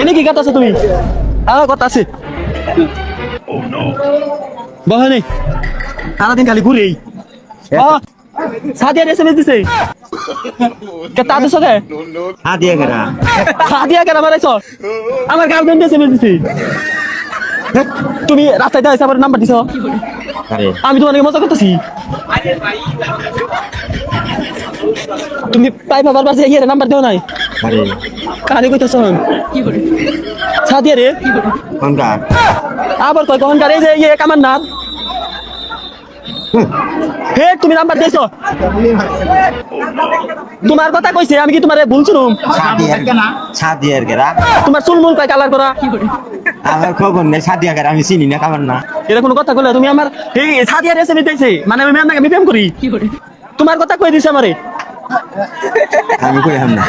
এনে কি কথা আছে তুমি? হ্যাঁ কথা আছে। বহনে সারাদিন খালি ঘুরেই সাদিয়া এসএমএস দিছে। কে তা দিছো কে? হাদিয়া করা সাদিয়া কেন মারাইছ? আমার গার্লফ্রেন্ড এসএমএস দিছে। তুমি রাস্তায় দাঁড়াইছে আমার নাম্বার দিছো। আমি তোমার মজা করতেছি। তুমি পাই পাবার পাশে ইয়ে নাম্বার দেও নাই। আরে। কানে কইতেছ সাদিয়া রে। কোনটা? আবার কয় কখন গাড়ি যে ইয়ে কামার না হে তুমি নাম্বার দিয়েছ? তোমার কথা কইছে আমি কি তোমার ভুল শুনুম? সাদিয়ার সাদিয়ার কেরা তোমার চুল মুল কয় কালার করা? আমার খবর নেই সাদিয়া কেরা আমি চিনি না কামার না। এটা কোনো কথা কইলে তুমি আমার এই সাদিয়া রেসে নিতেছে মানে আমি আপনাকে আমি প্রেম করি? তোমার কথা কই দিছে আমারে? আমি কই হাম না।